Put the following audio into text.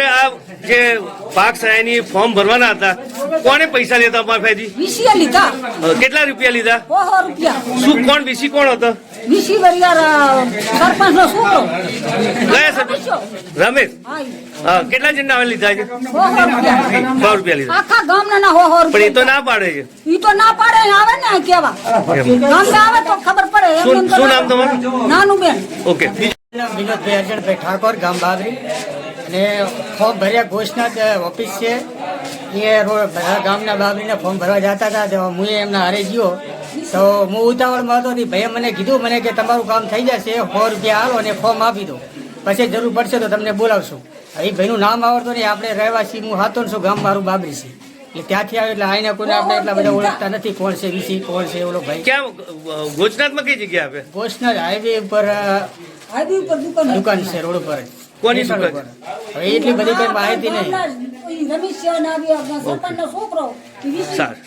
તમારે આ જે પાક સહાયની ફોર્મ ભરવાના હતા કોને પૈસા લેતા અમારા ફેજી? લીધા. કેટલા રૂપિયા લીધા? ઓહો રૂપિયા. શું કોણ વીસી કોણ હતો? વીસી વરિયાર સરપંચ નો છોકરો. કયા સરપંચ. રમેશ? હા, કેટલા જણ આવે લીધા છે? સો રૂપિયા. લીધા. આખા ગામ ના હો પણ એ તો ના પાડે છે. એ તો ના પાડે આવે ને કેવા. ગામ આવે તો ખબર પડે. શું- નામ તમારું? નાનું બેન. ઓકે. વિનોદભાઈ અર્જણભાઈ ઠાકોર ગામ બાબરી. અને ફોર્મ ભર્યા ઘોષના ઓફિસ છે એ રોડ બધા ગામના બાબરીને ફોર્મ ભરવા જતા હતા તો હું એમના હારે ગયો. તો હું ઉતાવળમાં હતો નહીં ભાઈએ મને કીધું મને કે તમારું કામ થઈ જશે સો રૂપિયા આવો અને ફોર્મ આપી દો. પછી જરૂર પડશે તો તમને બોલાવશું. એ ભાઈનું નામ આવડતું નહીં આપણે રહેવાસી હું હાથો છું ગામ મારું બાબરી છે. એટલે ત્યાંથી આવે એટલે આઈને કોઈને આપણે એટલા બધા ઓળખતા નથી કોણ છે વિસી કોણ છે ઓલો ભાઈ. ક્યાં અ, ગોચનાથમાં કઈ જગ્યા આપે? ઘોષના હાઈવે ઉપર હાઈવે ઉપર દુકાન દુકાન છે રોડ ઉપર જ. કોની દુકાન? એટલી બધી કઈ માહિતી નહીં. છોકરો સારું.